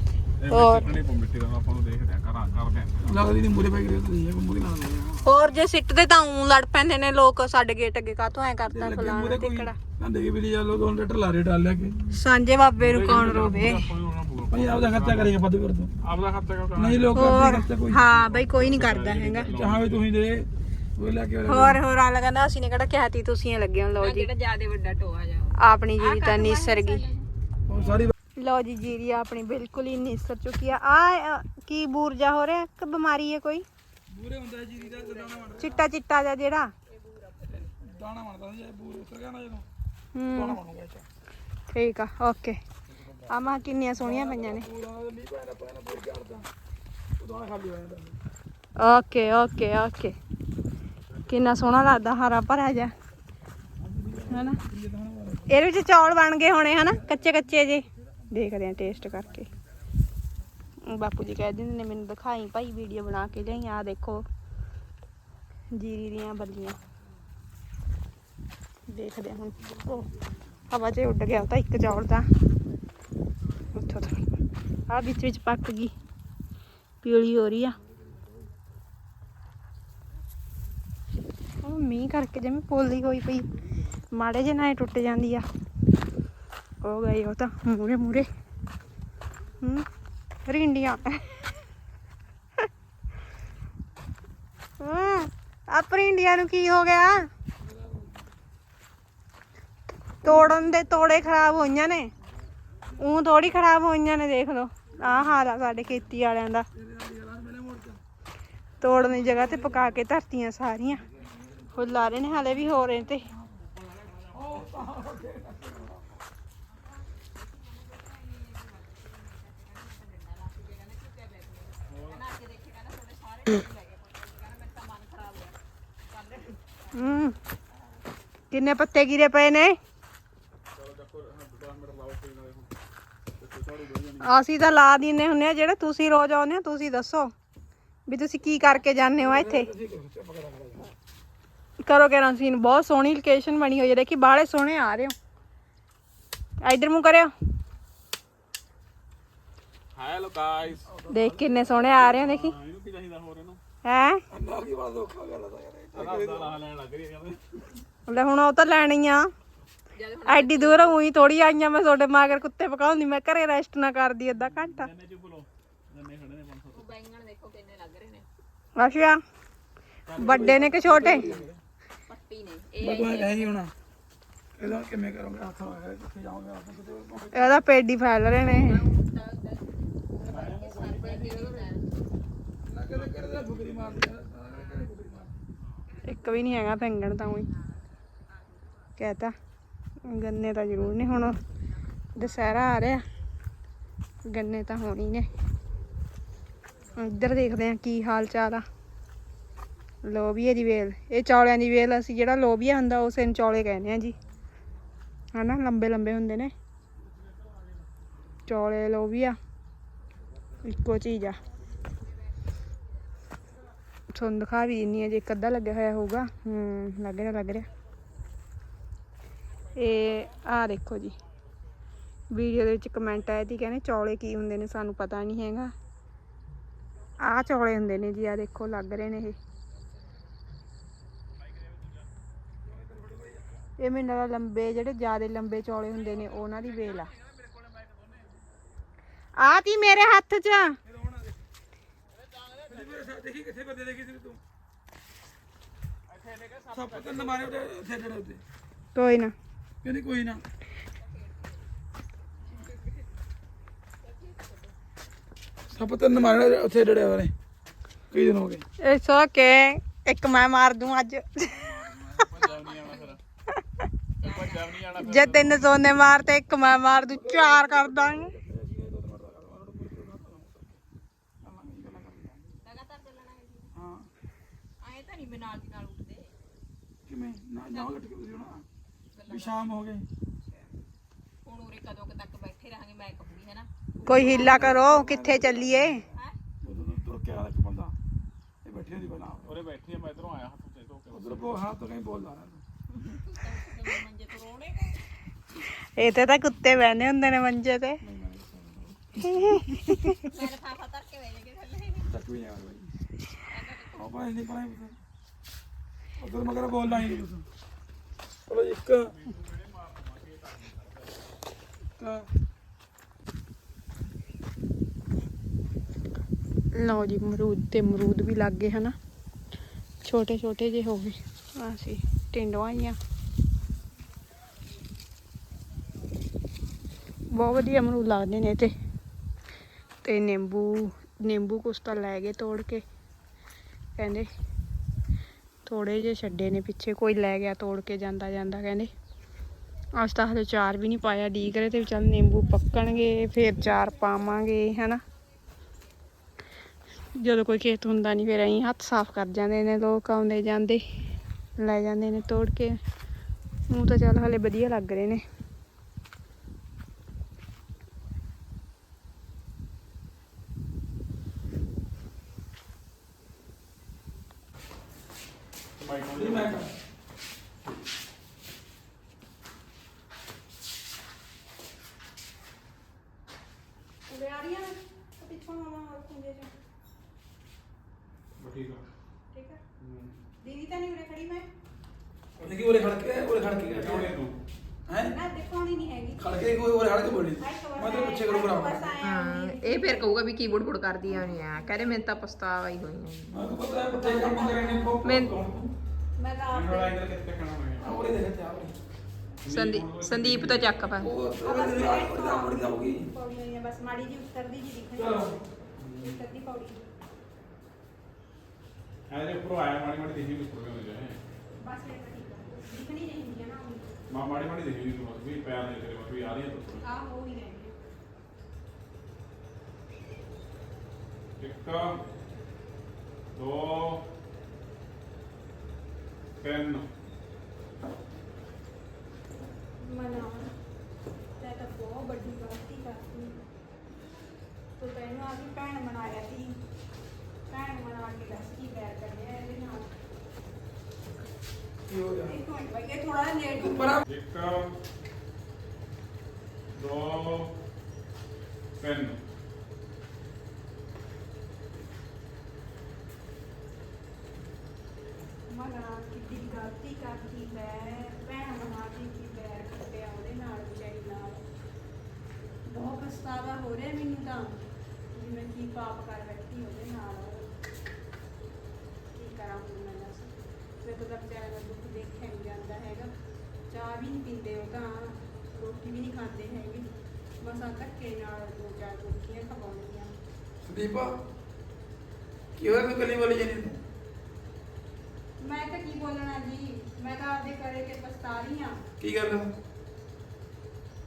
ਹੋਰ। ਮਿੱਟੀ ਪੋ ਮਿੱਟੀ ਦਾ ਆਪਾਂ ਨੂੰ ਦੇਖਦੇ ਆ ਘਰਾਂ ਕਰਦੇ ਆ ਲੱਗਦੀ ਨਹੀਂ ਮੂਰੇ ਪੈ ਗਈ ਤੇ ਇਹ ਮੂਰੇ ਨਾਲ ਲੱਗਿਆ ਹੋਰ ਜੇ ਸਿੱਟਦੇ ਤਾਂ ਉਂ ਲੜ ਪੈਂਦੇ ਨੇ ਲੋਕ ਸਾਡੇ ਗੇਟ ਅੱਗੇ ਕਾਹਤੋਂ ਐ ਕਰਤਾ ਲੱਗੇ ਫਲਾਣਾ ਮੂਰੇ ਤੇ ਕੋਈ ਕਿਹੜਾ ਕਹਿੰਦੇ ਕਿ ਵੀ ਲਿਆ ਲੋ ਦੋ ਲੀਟਰ ਲਾਰੇ ਡਾਲ ਲਿਆ ਕੇ। ਸਾਂਝੇ ਬਾਬੇ ਨੂੰ ਕੌਣ ਰੋਵੇ? ਭਾਈ ਆਪਦਾ ਖਰਚਾ ਕਰੇਗਾ ਵੱਧ ਕਰ ਦੋ ਆਪਦਾ ਖਰਚਾ ਕਿਉਂ ਕਰਨਾ ਨਹੀਂ ਲੋਕ ਹੋਰ ਆਪਣੇ ਖਰਚਾ ਕੋਈ ਹਾਂ ਬਈ ਕੋਈ ਨਹੀਂ ਕਰਦਾ ਹੈਗਾ। ਚਾਹਾਂ ਵੀ ਤੁਸੀਂ ਦੇ ਉਹ ਲੈ ਕੇ ਆਓ। ਹੋਰ ਹੋਰ ਆ ਕਹਿੰਦਾ ਅਸੀਂ ਨੇ ਕਿਹੜਾ ਕਿਹਾ ਤੀ ਤੁਸੀਂ ਇਹ ਲੱਗੇ ਹੋ ਲਓ ਜੀ। ਜਿਹੜਾ ਜਿਆਦੇ ਵੱਡਾ ਟੋਆ ਜਾ ਆਪਣੀ ਜੀਰੀ ਤਾਂ ਨਿਸਰ ਗਈ ਉਹ ਸਾਰੀ ਲਓ ਜੀ ਜੀਰੀ ਆਪਣੀ ਬਿਲਕੁਲ ਹੀ ਨਿਸਰ ਚੁੱਕੀ ਆ। ਆ ਕੀ ਬੂਰਜਾ ਹੋ ਰਿਹਾ? ਕਿ ਬਿਮਾਰੀ ਹੈ ਕੋਈ? ਬੂਰੇ ਹੁੰਦਾ ਜੀ ਦਾ ਦਾਣਾ ਮੜ ਚਿੱਟਾ ਚਿੱਟਾ ਜਿਹਾ ਜਿਹੜਾ? ਦਾਣਾ ਮੜਦਾ ਸੀ ਬੂਰ ਉਤਰ ਗਿਆ ਨਾ ਜਦੋਂ। ਹੂੰ। ਦਾਣਾ ਬਣੂਗਾ ਇੱਥੇ ਠੀਕ ਆ ਓਕੇ। ਆਮਾ ਕਿੰਨੀਆਂ ਸੋਹਣੀਆਂ ਪਈਆਂ ਨੇ। ਓਕੇ ਓਕੇ ਓਕੇ ਕਿੰਨਾ ਸੋਹਣਾ ਲੱਗਦਾ ਹਰਾ ਭਰਾ ਜਾ ਹਨਾ? ਇਹਦੇ ਵਿੱਚ ਚੌਲ ਬਣ ਗਏ ਹੋਣੇ, ਹਨਾ? ਕੱਚੇ ਕੱਚੇ ਜੇ। ਦੇਖਦੇ ਆ ਟੇਸਟ ਕਰਕੇ। ਬਾਪੂ ਜੀ ਕਹਿ ਦਿੰਦੇ ਨੇ, ਮੈਨੂੰ ਦਿਖਾਈ ਭਾਈ ਵੀਡੀਓ ਬਣਾ ਕੇ ਲਿਆਈ ਆ ਦੇਖੋ। ਜੀਰੀ ਦੀਆਂ ਬੱਲੀਆਂ। ਦੇਖਦੇ ਹੁਣ। ਉਹ ਹਵਾ 'ਚ ਉੱਡ ਗਿਆ ਉਹ ਤਾਂ ਇੱਕ ਚੌਲ ਤਾਂ। ਆ ਵਿੱਚ ਵਿੱਚ ਪੱਕ ਗਈ, ਪੀਲੀ ਹੋ ਰਹੀ ਆ। ਉਹ ਮੀਂਹ ਕਰਕੇ ਜਿਵੇਂ ਪੋਲੀ ਹੋਈ ਪਈ, ਮਾੜੇ ਜਿਹੇ ਨਾਲ ਟੁੱਟ ਜਾਂਦੀ ਆ। ਹੋ ਗਈ ਉਹ ਤਾਂ ਮੂਰੇ ਮੂਰੇ ਹੂੰ, ਰਿੰਡੀਆਂ। ਹਾਂ, ਆਪਣੀ ਇੰਡੀਆ ਨੂੰ ਕੀ ਹੋ ਗਿਆ? ਤੋੜਨ ਦੇ ਤੋੜੇ ਖਰਾਬ ਹੋਈਆਂ ਨੇ। ਉਹ ਥੋੜੀ ਖਰਾਬ ਹੋਈਆਂ ਨੇ, ਦੇਖ ਲਓ। ਆਹ ਹਾਲ ਆ ਸਾਡੇ ਖੇਤੀ ਵਾਲਿਆਂ ਦਾ। ਤੋੜਨ ਦੀ ਜਗ੍ਹਾ ਤੇ ਪਕਾ ਕੇ ਧਰਤੀਆਂ ਸਾਰੀਆਂ। ਫੁੱਲ ਆ ਰਹੇ ਨੇ ਹਾਲੇ ਵੀ ਹੋ ਰਹੇ ਤੇ ਕਿੰਨੇ ਪੱਤੇ ਗਿਰੇ ਪਏ ਨੇ? ਅਸੀਂ ਤਾਂ ਲਾ ਦਿੰਨੇ ਹੁੰਨੇ ਆ ਜਿਹੜੇ ਤੁਸੀਂ ਰੋਜ਼ ਆਉਂਦੇ ਹੋ ਤੁਸੀਂ ਦੱਸੋ ਵੀ ਤੁਸੀਂ ਕੀ ਕਰਕੇ ਜਾਂਦੇ ਹੋ ਇੱਥੇ? ਕਰੋ ਕੈਰਾਸੀਨ ਬਹੁਤ ਸੋਹਣੀ ਲੋਕੇਸ਼ਨ ਬਣੀ ਹੋਈ ਹੈ ਦੇਖੀ ਬਾਹਲੇ ਸੋਹਣੇ ਆ ਰਹੇ ਹੋ। ਇਧਰ ਮੂੰਹ ਕਰਿਓ। ਹੈਲੋ ਗਾਇਸ ਦੇਖ ਕਿੰਨੇ ਸੋਹਣੇ ਆ ਰਹੇ ਹੋ ਦੇਖੀ। ਇਹਨੂੰ ਕੀ ਚਾਹੀਦਾ ਹੋਰ ਇਹਨੂੰ? ਹੈ? ਅੰਨਾ ਕੀ ਬਾਤ ਔਖਾ ਗੱਲ ਆ ਯਾਰ ਲੈ ਹੁਣ ਉਹ ਤਾਂ ਲੈਣੀ ਆ। ਐਡੀ ਦੂਰ ਉਹੀ ਥੋੜੀ ਆਈਆਂ ਮੈਂ ਤੁਹਾਡੇ ਮਾਗਰ ਕੁੱਤੇ ਪਕਾਉਂਦੀ ਮੈਂ ਘਰੇ ਰੈਸਟ ਨਾ ਕਰਦੀ ਅੱਧਾ ਘੰਟਾ। ਜੰਨੇ ਚੁੱਪ ਲੋ ਜੰਨੇ ਖੜੇ ਨੇ 500 ਬੈਂਗਣ ਦੇਖੋ ਕਿੰਨੇ ਲੱਗ ਰਹੇ ਨੇ। ਅੱਛਾ ਵੱਡੇ ਨੇ ਕਿ ਛੋਟੇ? ਨੇ ਮੈਂ ਹੁਣ। ਇਹਦਾ ਕਿਵੇਂ ਕਰੋਗੇ? ਹੱਥ ਲਾ ਕੇ ਕਿੱਥੇ ਜਾਓਗੇ? ਆਪਾਂ ਕਿਤੇ ਇਹਦਾ ਪੇਡੀ ਫੈਲ ਰਹੇ ਨੇ। ਇੱਕ ਵੀ ਨਹੀਂ ਹੈਗਾ ਪੈਂਗਣ ਤਾਂ ਉਹੀ। ਕਹਤਾ। ਗੰਨੇ ਤਾਂ ਜ਼ਰੂਰ ਨੇ ਹੁਣ ਦੁਸਹਿਰਾ ਆ ਰਿਹਾ। ਗੰਨੇ ਤਾਂ ਹੋਣੀ ਨੇ। ਇੱਧਰ ਦੇਖਦੇ ਆ ਕੀ ਹਾਲ ਚਾਲ ਆ। ਲੋਬੀਏ ਦੀ ਵੇਲ। ਇਹ ਚੌਲਿਆਂ ਦੀ ਵੇਲ ਅਸੀਂ ਜਿਹੜਾ ਲੋਬੀਆ ਹੁੰਦਾ ਉਸ ਨੂੰ ਚੌਲੇ ਕਹਿੰਦੇ ਆ ਜੀ। ਹਨਾ, ਲੰਬੇ ਲੰਬੇ ਹੁੰਦੇ ਨੇ। ਚੌਲੇ, ਲੋਬੀਆ, ਇੱਕੋ ਚੀਜ਼ ਆ। ਤੁਹਾਨੂੰ ਦਿਖਾ ਵੀ ਦਿੰਨੀ ਆ ਜੇ ਇੱਕ ਅੱਧਾ ਲੱਗਿਆ ਹੋਇਆ ਹੋਊਗਾ। ਹੂੰ, ਲੱਗ ਰਿਹਾ ਲੱਗ ਰਿਹਾ। ਇਹ ਆ ਦੇਖੋ ਜੀ। ਵੀਡੀਓ ਦੇ ਵਿੱਚ ਕਮੈਂਟ ਆਇਆ ਸੀ ਕਹਿੰਦੇ ਚੌਲੇ ਕੀ ਹੁੰਦੇ ਨੇ ਸਾਨੂੰ ਪਤਾ ਨਹੀਂ ਹੈਗਾ। ਆਹ ਚੌਲੇ ਹੁੰਦੇ ਨੇ ਜੀ ਆ ਦੇਖੋ ਲੱਗ ਰਹੇ ਨੇ ਇਹ। ਇਹ ਮੈਨੂੰ ਲੱਗਦਾ ਲੰਬੇ ਜਿਹੜੇ ਜ਼ਿਆਦਾ ਲੰਬੇ ਚੌਲੇ ਹੁੰਦੇ ਨੇ ਉਹਨਾਂ ਦੀ ਵੇਲ ਆ। ਆ ਤੀ ਮੇਰੇ ਹੱਥ 'ਚ। ਦੇਖੀ ਕਿੱਥੇ ਬੰਦੇ ਦੇਖੀ ਸੀ ਤੂੰ ਸੱਪ ਤੇ ਮਾਰੇ ਉਹਦੇ ਉੱਥੇ ਜਿਹੜੇ ਉੱਤੇ ਕੋਈ ਨਾ। ਕਹਿੰਦੀ ਕੋਈ ਨਾ। ਸੱਪ ਤੇ ਮਾਰੇ ਉੱਥੇ ਡੜੇ ਹੋਏ ਨੇ ਕਈ ਦਿਨ ਹੋ ਗਏ। ਇਟਸ ਓਕੇ ਇੱਕ ਮੈਂ ਮਾਰ ਦੂੰ ਅੱਜ। ਜੇ ਤਿੰਨ ਸੋਨੇ ਮਾਰ ਤੇ ਇੱਕ ਮੈਂ ਮਾਰ ਦੂੰ ਚਾਰ ਕਰ ਦਾਂਗੇ। ਹਾਂ। ਆਏ ਤਾਂ ਨਹੀਂ ਮੈਂ ਨਾਲ ਦੀ ਨਾਲ ਉੱਠਦੇ। ਕਿਵੇਂ? ਨਾ ਲਟਕੇ ਤੁਸੀਂ ਹੁਣ। ਵੀ ਸ਼ਾਮ ਹੋ ਗਈ। ਹੁਣ ਉਰੇ ਕਦੋਂ ਕੁ ਤੱਕ ਬੈਠੇ ਰਹਾਂਗੇ ਮੈਂ ਕਹੂੰਗੀ ਹੈ ਨਾ ਕੋਈ ਹਿੱਲਾ ਕਰੋ ਕਿੱਥੇ ਚੱਲੀਏ? ਤੋਂ ਤੁਰ ਕੇ ਆਇਆ ਇੱਕ ਬੰਦਾ। ਇਹ ਬੈਠੀ ਹੁੰਦੀ ਬਣਾ ਉਹਰੇ ਬੈਠੀ ਆ ਮੈਂ ਇਧਰੋਂ ਆਇਆ ਹੱਥ ਤੇ ਧੋ ਕੇ। ਉਧਰ ਕੋ ਹੱਥ ਤੋਂ ਕहीं ਬੋਲਦਾ ਰਿਹਾ ਮੰਜੇ ਤੋਂ ਰੋਣੇ ਇਹ ਤੇ ਤਾਂ ਕੁੱਤੇ ਬਹਿੰਦੇ ਹੁੰਦੇ ਨੇ ਮੰਜੇ ਤੇ। ਮੈਂ ਲਫਾਫਾ ਧਰ ਕੇ ਵੇਲੇ ਕੇ ਥੱਲੇ। ਤੱਕ ਵੀ ਨਹੀਂ ਆ ਬਾਈ। ਉਹ ਭਾਈ ਨਹੀਂ ਪਾਏ ਉਧਰ ਮਗਰ ਬੋਲਣਾ ਹੀ ਨਹੀਂ ਤੁਸੀਂ। ਚਲੋ ਜੀ, ਇੱਕ ਇੱਕ ਲਓ ਜੀ ਅਮਰੂਦ ਤੇ ਅਮਰੂਦ ਵੀ ਲੱਗ ਗਏ ਹਨਾ। ਛੋਟੇ ਛੋਟੇ ਜਿਹੇ ਹੋ ਗਏ। ਆ ਸੀ ਟਿੰਡੋਆਂ ਆਈਆਂ। ਬਹੁਤ ਵਧੀਆ ਅਮਰੂਦ ਲੱਗਦੇ ਨੇ ਤੇ ਤੇ ਨਿੰਬੂ ਨਿੰਬੂ ਕੁਛ ਤਾਂ ਲੈ ਗਏ ਤੋੜ ਕੇ। ਕਹਿੰਦੇ ਥੋੜੇ ਜਿਹੇ ਛੱਡੇ ਨੇ ਪਿੱਛੇ, ਕੋਈ ਲੈ ਗਿਆ ਤੋੜ ਕੇ ਜਾਂਦਾ ਜਾਂਦਾ ਕਹਿੰਦੇ। ਅੱਜ ਤਾਂ ਹਲੇ ਚਾਰ ਵੀ ਨਹੀਂ ਪਾਇਆ ਡੀਕ ਰਹੇ ਤੇ ਚੱਲ ਨਿੰਬੂ ਪੱਕਣਗੇ, ਫਿਰ ਚਾਰ ਪਾਵਾਂਗੇ, ਹਨਾ। ਜਦੋਂ ਕੋਈ ਖੇਤ ਹੁੰਦਾ ਨਹੀਂ ਫਿਰ ਅਸੀਂ ਹੱਥ ਸਾਫ਼ ਕਰ ਜਾਂਦੇ ਨੇ, ਲੋਕ ਆਉਂਦੇ ਜਾਂਦੇ, ਲੈ ਜਾਂਦੇ ਨੇ ਤੋੜ ਕੇ। ਮੂੰਹ ਤਾਂ ਚੱਲ ਹਲੇ ਵਧੀਆ ਲੱਗ ਰਹੇ ਨੇ। ਨਹੀਂ ਮੈਂ ਕਰ ਬਿਆਰੀਆਂ ਪਿੱਛੋਂ ਆਉਣਾ ਕੁੰਜੇ ਚ ਠੀਕ ਆ। ਠੀਕ ਹੈ। ਦੀਦੀ ਤਾਂ ਨਹੀਂ ਉਰੇ ਖੜੀ ਮੈਂ? ਉਹਨੇ ਕੀ ਉਹਨੇ ਖੜ ਕੇ ਉਹਨੇ ਖੜ ਕੇ ਕਿਉਂ ਨਹੀਂ ਤੂੰ? ਹੈ? ਨਾ ਦਿਖਾਉਣੀ ਨਹੀਂ ਹੈਗੀ। ਖੜ ਕੇ ਕੋਈ ਉਹਨੇ ਖੜ ਕੇ ਬੋਲੀ। ਮੈਂ ਤਾਂ ਪਿੱਛੇ ਕਰੂੰਗਾ ਬਸ ਆਇਆ ਹਾਂ ਇਹ ਫਿਰ ਕਹੂਗਾ ਵੀ ਕੀ ਬੁੜ ਬੁੜ ਕਰਦੀ ਆ ਨਹੀਂ ਆ। ਕਹਿੰਦੇ ਮੈਨੂੰ ਤਾਂ ਪਛਤਾਵਾ ਹੀ ਹੋਈਆਂ ਮੈਂ ਤਾਂ ਪਤਾ ਹੈ ਬੱਚੇ ਕੰਮ ਕਰੇ ਨੇ ਕੋ ਮੈਂ ਤਾਂ ਆਪ ਬੜਾ ਇੱਧਰ ਕਿੱਥੇ ਖਾਣਾ ਮੈਂ ਉਹਨੇ ਦੇਖਿਆ ਆਪਣੀ ਸੰਦੀਪ ਸੰਦੀਪ ਤੋਂ ਚੱਕ ਪਾ। ਉਹ ਉਹਨੇ ਦੀ ਆਪਣੀ ਜਾਊਗੀ ਪੌੜੀ ਹੋਈ ਹੈ ਬਸ ਮਾੜੀ ਜੀ ਉਤਰਦੀ ਜੀ ਦਿਖਣੀ ਚਲੋ। ਉਤਰਦੀ ਪੌੜੀ ਆ। ਜੇ ਉੱਪਰੋਂ ਆਇਆ ਮਾੜੀ ਮਾੜੀ ਦੇਖੀ ਉੱਪਰ ਕਿਉਂ ਜਾਏ ਬਸ ਇਹ ਤਾਂ ਠੀਕ ਹੈ ਦਿਖਣੀ ਨਹੀਂ ਹੈ ਨਾ ਉਹ। ਮਾ ਮਾੜੀ ਮਾੜੀ ਦੇਖੀ ਤੂੰ ਬਸ ਵੀ ਪੈਰ ਦੇ ਤੇਰੇ ਬਸ ਵੀ ਆ ਰਹੀ ਹੈ ਤੂੰ ਆ ਹੋ ਹੀ ਰਹੇ ਇੱਕ ਦੋ ਤਿੰਨ ਮਨਾ ਤੇ ਤਾਂ ਬਹੁਤ ਵੱਡੀ ਗਲਤੀ ਕਰਤੀ। ਤੂੰ ਤੈਨੂੰ ਆ ਵੀ ਭੈਣ ਬਣਾਇਆ ਸੀ। ਭੈਣ ਬਣਾ ਕੇ ਦੱਸ ਕੀ ਬੈਰ ਕਰਦੇ ਆ ਇਹਦੇ ਨਾਲ। ਕੀ ਹੋ ਗਿਆ? ਇੱਕ ਮਿੰਟ ਇਹ ਥੋੜਾ ਲੇਟ ਹੋ ਪਰ ਇੱਕ ਦੋ ਤਿੰਨ ਮਨਾ ਕਿੱਡੀ ਗਲਤੀ ਕਰਤੀ ਮੈਂ ਭੈਣ ਬਣਾ ਕੇ ਕੀ ਬੈਰ ਕੱਟਿਆ ਉਹਦੇ ਨਾਲ ਵਿਚਾਰੀ ਨਾਲ ਬਹੁਤ ਪਛਤਾਵਾ ਹੋ ਰਿਹਾ ਮੈਨੂੰ ਤਾਂ ਕੀ ਪਾਪ ਕਰ ਬੈਠੀ ਉਹਦੇ ਨਾਲ। ਕੀ ਕਰਾਂ ਹੁਣ ਮੈਂ ਦੱਸ? ਮੈਂ ਤਾਂ ਵਿਚਾਰੇ ਦਾ ਦੁੱਖ ਦੇਖਿਆ ਨਹੀਂ ਜਾਂਦਾ ਹੈਗਾ। ਚਾਹ ਵੀ ਨਹੀਂ ਪੀਂਦੇ ਉਹ ਤਾਂ ਰੋਟੀ ਵੀ ਨਹੀਂ ਖਾਂਦੇ ਹੈਗੇ। ਬਸ ਆ ਧੱਕੇ ਨਾਲ ਦੋ ਚਾਰ ਰੋਟੀਆਂ ਖਵਾਉਂਦੀਆਂ ਦੀਪਾ ਕੀ ਹੋਇਆ? ਤੂੰ ਕੱਲੀ ਵਾਲੀ ਜਣੀ ਮੈਂ ਤਾਂ ਕੀ ਬੋਲਣਾ ਜੀ? ਮੈਂ ਮੈਂ ਤਾਂ ਆਪਦੇ ਕਰੇ ਤੇ ਪਛਤਾ ਰਹੀ ਆ। ਕੀ ਗੱਲ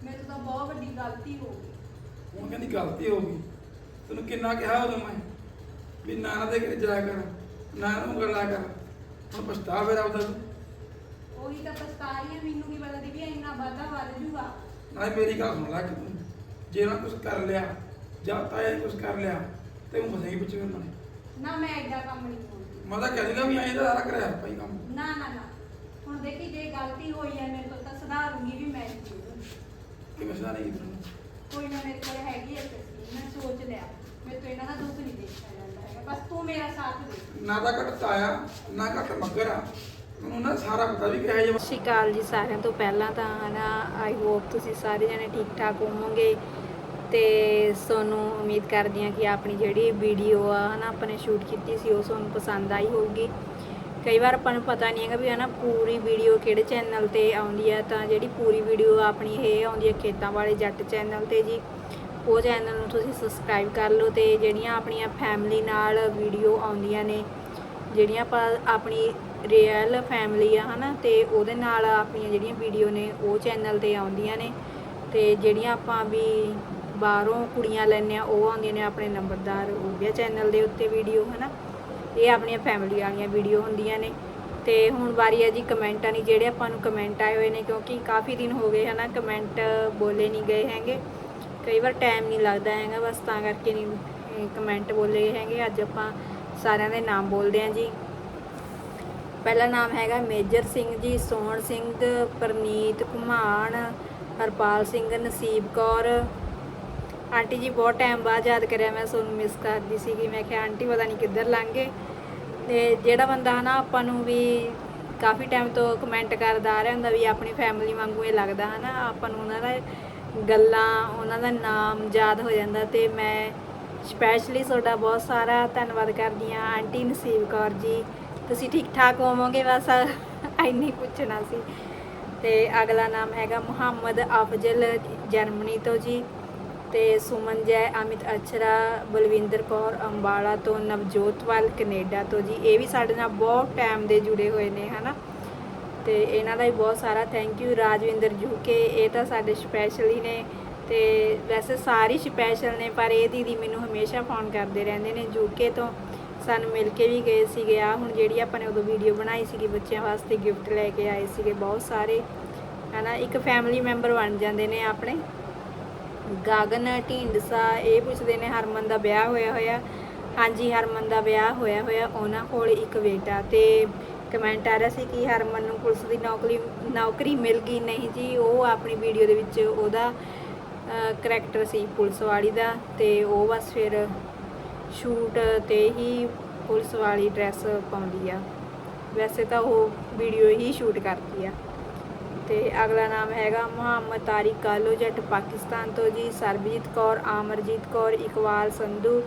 ਮੇਰੇ ਤੋਂ ਤਾਂ ਬਹੁਤ ਵੱਡੀ ਗਲਤੀ ਹੋ ਗਈ। ਕਹਿੰਦੀ ਗਲਤੀ ਹੋ ਗਈ। ਤੈਨੂੰ ਕਿੰਨਾ ਕਿਹਾ ਉਦੋਂ ਮੈਂ? ਵੀ ਨਾ ਨਾ ਦੇ ਕੇ ਜਾਇਆ ਕਰ ਨਾ ਨੂੰ ਗੱਲਾਂ ਕਰ। ਹੁਣ ਪਛਤਾ ਫਿਰ ਆਉਦਾ ਉਹੀ ਤਾਂ ਪਛਤਾ ਰਹੀ ਆ ਮੈਨੂੰ ਕੀ ਪਤਾ ਦੀ ਵੀ ਇੰਨਾ ਵਾਧਾ ਵੱਧ ਜੂਗਾ। ਨਾਲੇ ਮੇਰੀ ਗੱਲ ਸੁਣ ਲੈ ਕਿ ਤੂੰ। ਜੇ ਨਾ ਕੁਝ ਕਰ ਲਿਆ ਜਾਂ ਤਾਂ ਇਹ ਕੁਝ ਕਰ ਲਿਆ ਤੇ ਉਹ ਫਸੇਗੀ ਪਿੱਛੇ ਉਹਨਾਂ ਨੇ। ਨਾ ਮੈਂ ਐਡਾ ਕੰਮ ਨਹੀਂ ਕਰਦੀ। ਮੈਂ ਤਾਂ ਕਹਿ ਦਿੰਦਾ ਵੀ ਐਂ ਦਾ ਸਾਰਾ ਕਰਿਆ ਭਾਈ ਕੰਮ। ਨਾ ਨਾ ਨਾ। ਹੁਣ ਦੇਖੀ ਜੇ ਗਲਤੀ ਹੋਈ ਹੈ ਮੇਰੇ ਤੋਂ ਤਾਂ ਸੁਧਾਰੂੰਗੀ ਵੀ ਮੈਂ। ਹੀ ਕਿਵੇਂ ਨਹੀਂ ਤੈਨੂੰ? ਕੋਈ ਨਾ ਮੇਰੇ ਕੋਲ ਹੈਗੀ ਹੈ ਮੈਂ ਸੋਚ ਲਿਆ ਮੇਰੇ ਤੋਂ ਇਹਨਾਂ ਦਾ ਦੁੱਖ ਨਹੀਂ ਦੇਖਿਆ ਜਾਂਦਾ ਹੈਗਾ। ਬਸ ਤੂੰ ਮੇਰਾ ਸਾਥ ਦੇ। ਨਾ ਤਾਂ ਘੱਟ ਤਾਇਆ ਨਾ ਘੱਟ ਮੱਗਰ ਆ। ਮੈਨੂੰ ਨਾ ਸਾਰਾ ਪਤਾ ਵੀ ਕਿਹੋ ਜਿਹਾ ਸਤਿ ਸ਼੍ਰੀ ਅਕਾਲ ਜੀ ਸਾਰਿਆਂ ਤੋਂ ਪਹਿਲਾਂ ਤਾਂ ਹਨਾ ਆਈ ਹੋਪ ਤੁਸੀਂ ਸਾਰੇ ਜਣੇ ਠੀਕ ਠਾਕ ਹੋਵੋਗੇ। ਤੇ ਤੁਹਾਨੂੰ ਉਮੀਦ ਕਰਦੀ ਹਾਂ ਕਿ ਆਪਣੀ ਜਿਹੜੀ ਵੀਡੀਓ ਆ ਹਨਾ ਆਪਾਂ ਨੇ ਸ਼ੂਟ ਕੀਤੀ ਸੀ ਉਹ ਤੁਹਾਨੂੰ ਪਸੰਦ ਆਈ ਹੋਊਗੀ। ਕਈ ਵਾਰ ਆਪਾਂ ਨੂੰ ਪਤਾ ਨਹੀਂ ਹੈਗਾ ਵੀ ਹਨਾ ਪੂਰੀ ਵੀਡੀਓ ਕਿਹੜੇ ਚੈਨਲ ਤੇ ਆਉਂਦੀ ਹੈ ਤਾਂ ਜਿਹੜੀ ਪੂਰੀ ਵੀਡੀਓ ਆਪਣੀ ਇਹ ਆਉਂਦੀ ਹੈ ਖੇਤਾਂ ਵਾਲੇ ਜੱਟ ਚੈਨਲ ਤੇ ਜੀ। ਉਹ ਚੈਨਲ ਨੂੰ ਤੁਸੀਂ ਸਬਸਕ੍ਰਾਈਬ ਕਰ ਲਓ ਤੇ ਜਿਹੜੀਆਂ ਆਪਣੀਆਂ ਫੈਮਿਲੀ ਨਾਲ ਵੀਡੀਓ ਆਉਂਦੀਆਂ ਨੇ, ਜਿਹੜੀਆਂ ਆਪਾਂ ਆਪਣੀ ਰੀਅਲ ਫੈਮਿਲੀ ਆ ਹਨਾ, ਤੇ ਉਹਦੇ ਨਾਲ ਆਪਣੀਆਂ ਜਿਹੜੀਆਂ ਵੀਡੀਓ ਨੇ ਉਹ ਚੈਨਲ ਤੇ ਆਉਂਦੀਆਂ ਨੇ, ਤੇ ਜਿਹੜੀਆਂ ਆਪਾਂ ਵੀ ਬਾਹਰੋਂ ਕੁੜੀਆਂ ਲੈਂਦੇ ਆ, ਉਹ ਆਉਂਦੀਆਂ ਨੇ ਆਪਣੇ ਨੰਬਰਦਾਰ ਉਹ ਚੈਨਲ ਦੇ ਉੱਤੇ ਵੀਡੀਓ ਹਨਾ, ਇਹ ਆਪਣੀਆਂ ਫੈਮਿਲੀ ਵਾਲੀਆਂ ਵੀਡੀਓ ਹੁੰਦੀਆਂ ਨੇ, ਤੇ ਹੁਣ ਵਾਰੀ ਹੈ ਜੀ ਕਮੈਂਟਾਂ ਦੀ ਜਿਹੜੇ ਆਪਾਂ ਨੂੰ ਕਮੈਂਟ ਆਏ ਹੋਏ ਨੇ, ਕਿਉਂਕਿ ਕਾਫੀ ਦਿਨ ਹੋ ਗਏ ਹਨਾ ਕਮੈਂਟ ਬੋਲੇ ਨਹੀਂ ਗਏ ਹੈਗੇ ਕਈ ਵਾਰ ਟਾਈਮ ਨਹੀਂ ਲੱਗਦਾ ਹੈਗਾ, ਬਸ ਤਾਂ ਕਰਕੇ ਨਹੀਂ ਕਮੈਂਟ ਬੋਲੇ ਹੈਗੇ। ਅੱਜ ਆਪਾਂ ਸਾਰਿਆਂ ਦੇ ਨਾਮ ਬੋਲਦੇ ਹਾਂ ਜੀ। ਪਹਿਲਾ ਨਾਮ ਹੈਗਾ ਮੇਜਰ ਸਿੰਘ ਜੀ, ਸੋਹਣ ਸਿੰਘ, ਪਰਨੀਤ ਘੁਮਾਣ ਹਰਪਾਲ ਸਿੰਘ, ਨਸੀਬ ਕੌਰ। ਆਂਟੀ ਜੀ, ਬਹੁਤ ਟਾਈਮ ਬਾਅਦ ਯਾਦ ਕਰਿਆ ਮੈਂ, ਤੁਹਾਨੂੰ ਮਿਸ ਕਰਦੀ ਸੀਗੀ। ਮੈਂ ਕਿਹਾ, ਆਂਟੀ, ਪਤਾ ਨਹੀਂ ਕਿੱਧਰ ਲੰਘ ਗਏ? ਤੇ ਜਿਹੜਾ ਬੰਦਾ ਹਨਾ, ਆਪਾਂ ਨੂੰ ਵੀ ਕਾਫੀ ਟਾਈਮ ਤੋਂ ਕਮੈਂਟ ਕਰਦਾ ਆ ਰਿਹਾ ਹੁੰਦਾ ਵੀ ਆਪਣੀ ਫੈਮਿਲੀ ਵਾਂਗੂ ਇਹ ਲੱਗਦਾ ਹਨਾ, ਆਪਾਂ ਨੂੰ ਉਹਨਾਂ ਦਾ ਗੱਲਾਂ, ਉਹਨਾਂ ਦਾ ਨਾਮ ਯਾਦ ਹੋ ਜਾਂਦਾ ਤੇ ਮੈਂ ਸਪੈਸ਼ਲੀ ਤੁਹਾਡਾ ਬਹੁਤ ਸਾਰਾ ਧੰਨਵਾਦ ਕਰਦੀ ਹਾਂ, ਆਂਟੀ ਨਸੀਬ ਕੌਰ ਜੀ। ਤੁਸੀਂ ਠੀਕ ਠਾਕ ਹੋਵੋਗੇ? ਬਸ ਇੰਨੀ ਪੁੱਛਣਾ ਸੀ। ਤੇ ਅਗਲਾ ਨਾਮ ਹੈਗਾ ਮੁਹੰਮਦ ਅਫਜ਼ਲ, ਜਰਮਨੀ ਤੋਂ ਜੀ। ਤੇ ਸੁਮਨ ਜੈ, ਅਮਿਤ ਅਛਰਾ, ਬਲਵਿੰਦਰ ਕੌਰ, ਅੰਬਾਲਾ ਤੋਂ ਨਵਜੋਤ ਨਵਜੋਤਵਾਲ ਕੈਨੇਡਾ ਤੋਂ ਜੀ। ਇਹ ਵੀ ਸਾਡੇ ਨਾਲ ਬਹੁਤ ਟਾਈਮ ਦੇ ਜੁੜੇ ਹੋਏ ਨੇ, ਹਨਾ? ਤੇ ਇਹਨਾਂ ਦਾ ਵੀ ਬਹੁਤ ਸਾਰਾ ਥੈਂਕ ਯੂ ਰਾਜਵਿੰਦਰ ਜੂਕੇ ਇਹ ਤਾਂ ਸਾਡੇ ਸਪੈਸ਼ਲ ਹੀ ਨੇ ਤੇ ਵੈਸੇ ਸਾਰੇ ਸਪੈਸ਼ਲ ਨੇ, ਪਰ ਇਹ ਦੀਦੀ ਮੈਨੂੰ ਹਮੇਸ਼ਾ ਫੋਨ ਕਰਦੇ ਰਹਿੰਦੇ ਨੇ। ਜੂਕੇ ਤੋਂ ਸਾਨੂੰ ਮਿਲ ਕੇ ਵੀ ਗਏ ਸੀਗੇ। ਆ ਹੁਣ ਜਿਹੜੀ ਆਪਾਂ ਨੇ ਉਦੋਂ ਵੀਡੀਓ ਬਣਾਈ ਸੀਗੀ, ਬੱਚਿਆਂ ਵਾਸਤੇ ਗਿਫਟ ਲੈ ਕੇ ਆਏ ਸੀਗੇ ਬਹੁਤ ਸਾਰੇ। ਹਨਾ, ਇੱਕ ਫੈਮਿਲੀ ਮੈਂਬਰ ਬਣ ਜਾਂਦੇ ਨੇ ਆਪਣੇ। ਗਾਗਨ, ਢੀਂਡਸਾ, ਇਹ ਪੁੱਛਦੇ ਨੇ ਹਰਮਨ ਦਾ ਵਿਆਹ ਹੋਇਆ ਹੋਇਆ। ਹਾਂਜੀ, ਹਰਮਨ ਦਾ ਵਿਆਹ ਹੋਇਆ ਹੋਇਆ, ਉਹਨਾਂ ਕੋਲ ਇੱਕ ਬੇਟਾ ਤੇ ਕਮੈਂਟ ਆ ਰਿਹਾ ਸੀ ਕਿ ਹਰਮਨ ਨੂੰ ਪੁਲਿਸ ਦੀ ਨੌਕਰੀ ਨੌਕਰੀ ਮਿਲ ਗਈ ਨਹੀਂ ਜੀ, ਉਹ ਆਪਣੀ ਵੀਡੀਓ ਦੇ ਵਿੱਚ ਉਹਦਾ ਕਰੈਕਟਰ ਸੀ ਪੁਲਿਸ ਵਾਲੀ ਦਾ ਤੇ ਉਹ ਬਸ ਫਿਰ ਸ਼ੂਟ ਤੇ ਹੀ ਪੁਲਿਸ ਵਾਲੀ ਡਰੈਸ ਪਾਉਂਦੀ ਆ। ਵੈਸੇ ਤਾਂ ਉਹ ਵੀਡੀਓ ਹੀ ਸ਼ੂਟ ਕਰਦੀ ਆ। ਤੇ ਅਗਲਾ ਨਾਮ ਹੈਗਾ ਮੁਹੰਮਦ ਤਾਰਿਕ ਕਾਲੋ ਜੱਟ ਪਾਕਿਸਤਾਨ ਤੋਂ ਜੀ, ਸਰਬਜੀਤ ਕੌਰ ਆਮਰਜੀਤ ਕੌਰ, ਇਕਬਾਲ ਸੰਧੂ,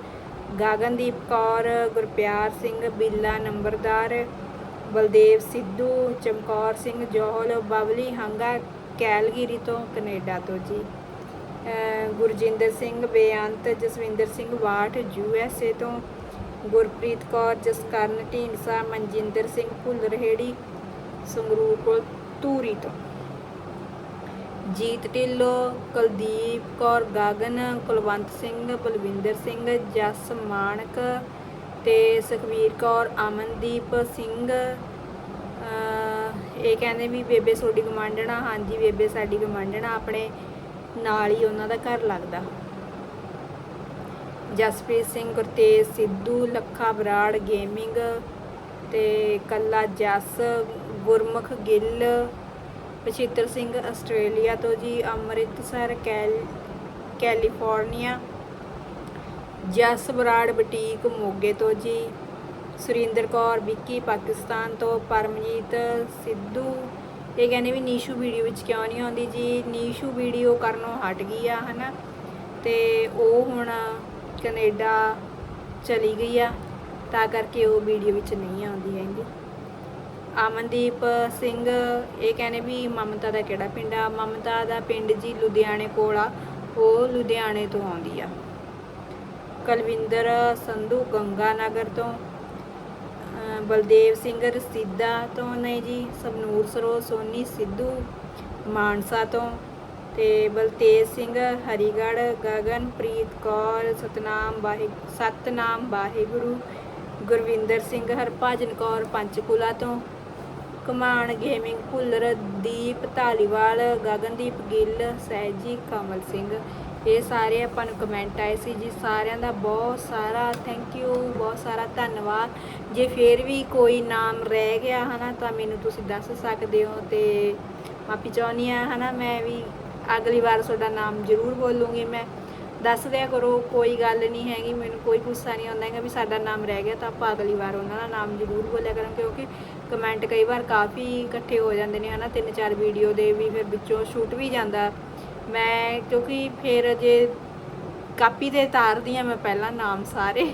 ਗਗਨਦੀਪ ਕੌਰ, ਗੁਰਪਿਆਰ ਸਿੰਘ, ਬਿੱਲਾ ਨੰਬਰਦਾਰ ਬਲਦੇਵ ਸਿੱਧੂ, ਚਮਕੌਰ ਸਿੰਘ ਜੋਹਲ, ਬਬਲੀ ਹੰਗਾ, ਕੈਲਗਿਰੀ ਤੋਂ ਕੈਨੇਡਾ ਤੋਂ ਜੀ। Gurjinder Singh Beant, Jaswinder Singh Wath U S A ਤੋਂ ਗੁਰਪ੍ਰੀਤ ਕੌਰ, ਜਸਕਰਨ ਢੀਂਡਸਾ, ਮਨਜਿੰਦਰ ਸਿੰਘ ਭੁੱਲਰਹੇੜੀ, ਸੰਗਰੂਰ ਕੋਲ ਧੂਰੀ ਤੋਂ। ਜੀਤ ਢਿੱਲੋਂ, ਕੁਲਦੀਪ ਕੌਰ ਗਾਗਨ, ਕੁਲਵੰਤ ਸਿੰਘ, ਬਲਵਿੰਦਰ ਸਿੰਘ, ਜਸ ਮਾਨਕ ਤੇ ਸੁਖਵੀਰ ਕੌਰ, ਅਮਨਦੀਪ ਸਿੰਘ ਇਹ ਕਹਿੰਦੇ ਵੀ ਬੇਬੇ ਤੁਹਾਡੀ ਗਮਾਂਡਣਾ ਹਾਂਜੀ, ਬੇਬੇ ਸਾਡੀ ਗਮਾਂਡਣਾ ਆਪਣੇ ਨਾਲ ਹੀ ਉਹਨਾਂ ਦਾ ਘਰ ਲੱਗਦਾ। ਜਸਪ੍ਰੀਤ ਸਿੰਘ, ਗੁਰਤੇਜ ਸਿੱਧੂ, ਲੱਖਾ ਬਰਾੜ ਗੇਮਿੰਗ ਤੇ ਕੱਲਾ ਜਸ, ਗੁਰਮੁਖ ਗਿੱਲ, ਪਛਿੱਤਰ ਸਿੰਘ ਆਸਟ੍ਰੇਲੀਆ ਤੋਂ ਜੀ, Amritsar, Cal California. Jas Brar boutique ਮੋਗੇ ਤੋਂ ਜੀ, ਸੁਰਿੰਦਰ ਕੌਰ, ਵਿੱਕੀ, ਪਾਕਿਸਤਾਨ ਤੋਂ ਪਰਮਜੀਤ ਸਿੱਧੂ। ਇਹ ਕਹਿੰਦੇ ਵੀ ਨੀਸ਼ੂ ਵੀਡੀਓ ਵਿੱਚ ਕਿਉਂ ਨਹੀਂ ਆਉਂਦੀ ਜੀ? ਨੀਸ਼ੂ ਵੀਡੀਓ ਕਰਨੋਂ ਹਟ ਗਈ ਆ, ਹਨਾ? ਤੇ ਉਹ ਹੁਣ ਕੈਨੇਡਾ ਚਲੀ ਗਈ ਆ, ਤਾਂ ਕਰਕੇ ਉਹ ਵੀਡੀਓ ਵਿੱਚ ਨਹੀਂ ਆਉਂਦੀ ਹੈਗੀ। ਅਮਨਦੀਪ ਸਿੰਘ, ਇਹ ਕਹਿੰਦੇ ਵੀ ਮਮਤਾ ਦਾ ਕਿਹੜਾ ਪਿੰਡ ਆ? ਮਮਤਾ ਦਾ ਪਿੰਡ ਜੀ ਲੁਧਿਆਣੇ ਕੋਲ ਆ, ਉਹ ਲੁਧਿਆਣੇ ਤੋਂ ਆਉਂਦੀ ਆ। ਕੁਲਵਿੰਦਰ ਸੰਧੂ ਗੰਗਾ ਨਗਰ ਤੋਂ ਬਲਦੇਵ ਸਿੰਘ ਰਸੀਦਾ ਤੋਂ ਨੇ ਜੀ, ਸਬਨੂਰ ਸਰੋ ਸੋਨੀ ਸਿੱਧੂ ਮਾਨਸਾ ਤੋਂ ਤੇ ਬਲਤੇਜ ਸਿੰਘ ਹਰੀਗੜ੍ਹ ਗਗਨਪ੍ਰੀਤ ਕੌਰ ਸਤਨਾਮ ਵਾਹਿ, ਸਤਨਾਮ ਵਾਹਿਗੁਰੂ, ਗੁਰਵਿੰਦਰ ਸਿੰਘ ਹਰਭਜਨ ਕੌਰ ਪੰਚਕੂਲਾ ਤੋਂ, ਕਮਾਨ ਗੇਮਿੰਗ ਭੁੱਲਰ ਦੀਪ ਧਾਲੀਵਾਲ, ਗਗਨਦੀਪ ਗਿੱਲ, ਸਹਿਜੀ ਕਮਲ ਸਿੰਘ ਇਹ ਸਾਰੇ ਆਪਾਂ ਨੂੰ ਕਮੈਂਟ ਆਏ ਸੀ ਜੀ, ਸਾਰਿਆਂ ਦਾ ਬਹੁਤ ਸਾਰਾ ਥੈਂਕ ਯੂ ਬਹੁਤ ਸਾਰਾ ਧੰਨਵਾਦ। ਜੇ ਫੇਰ ਵੀ ਕੋਈ ਨਾਮ ਰਹਿ ਗਿਆ ਹਨਾ, ਤਾਂ ਮੈਨੂੰ ਤੁਸੀਂ ਦੱਸ ਸਕਦੇ ਹੋ ਤੇ ਮਾਫੀ ਚਾਹੁੰਦੀ ਆ ਹਨਾ, ਮੈਂ ਵੀ ਅਗਲੀ ਵਾਰ ਤੁਹਾਡਾ ਨਾਮ ਜ਼ਰੂਰ ਬੋਲੂੰਗੀ ਮੈਂ। ਦੱਸ ਦਿਆ ਕਰੋ, ਕੋਈ ਗੱਲ ਨਹੀਂ ਹੈਗੀ, ਮੈਨੂੰ ਕੋਈ ਗੁੱਸਾ ਨਹੀਂ ਆਉਂਦਾ ਹੈਗਾ ਵੀ ਸਾਡਾ ਨਾਮ ਰਹਿ ਗਿਆ, ਤਾਂ ਆਪਾਂ ਅਗਲੀ ਵਾਰ ਉਹਨਾਂ ਦਾ ਨਾਮ ਜ਼ਰੂਰ ਬੋਲਿਆ ਕਰਾਂਗੇ, ਕਿਉਂਕਿ ਕਮੈਂਟ ਕਈ ਵਾਰ ਕਾਫੀ ਇਕੱਠੇ ਹੋ ਜਾਂਦੇ ਨੇ ਹਨਾ, ਤਿੰਨ ਚਾਰ ਵੀਡੀਓ ਦੇ ਵੀ ਫਿਰ ਵਿੱਚੋਂ ਸ਼ੂਟ ਵੀ ਜਾਂਦਾ। ਮੈਂ ਕਿਉਂਕਿ ਫਿਰ ਜੇ ਕਾਪੀ ਤੇ ਤਾਰਦੀ ਆ ਮੈਂ ਪਹਿਲਾਂ ਨਾਮ ਸਾਰੇ,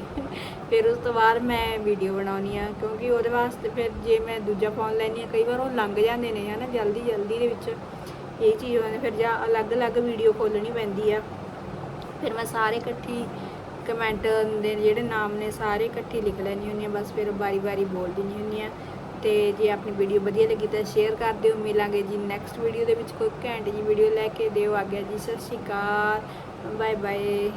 ਫਿਰ ਉਸ ਤੋਂ ਬਾਅਦ ਮੈਂ ਵੀਡੀਓ ਬਣਾਉਣੀ ਆ, ਕਿਉਂਕਿ ਉਹਦੇ ਵਾਸਤੇ ਫਿਰ ਜੇ ਮੈਂ ਦੂਜਾ ਫੋਨ ਲੈਣੀ ਆ ਕਈ ਵਾਰ ਉਹ ਲੰਘ ਜਾਂਦੇ ਨੇ ਹਨਾ, ਜਲਦੀ ਜਲਦੀ ਦੇ ਵਿੱਚ ਇਹ ਚੀਜ਼ ਹੋ ਫਿਰ ਜਾਂ ਅਲੱਗ-ਅਲੱਗ ਵੀਡੀਓ ਖੋਲਣੀ ਪੈਂਦੀ ਆ। ਫਿਰ ਮੈਂ ਸਾਰੇ ਇਕੱਠੀ ਕਮੈਂਟ ਦੇ ਜਿਹੜੇ ਨਾਮ ਨੇ, ਸਾਰੇ ਇਕੱਠੀ ਲਿਖ ਲੈਣੀ ਹੁੰਦੀ ਆ ਬਸ ਫਿਰ ਬਾਰੀ-ਬਾਰੀ ਬੋਲ ਦਿੰਦੀ ਹੁੰਦੀ ਆ ਤੇ ਜੇ ਆਪਣੀ ਵੀਡੀਓ ਵਧੀਆ ਲੱਗੀ ਤਾਂ ਸ਼ੇਅਰ ਕਰ ਦਿਓ। ਮਿਲਾਂਗੇ ਜੀ ਨੈਕਸਟ ਵੀਡੀਓ ਦੇ ਵਿੱਚ। ਕੋਈ ਘੈਂਟ ਜੀ ਵੀਡੀਓ ਲੈ ਕੇ ਦਿਓ। ਆ ਗਿਆ ਜੀ। ਸਤਿ ਸ਼੍ਰੀ ਅਕਾਲ। Bye bye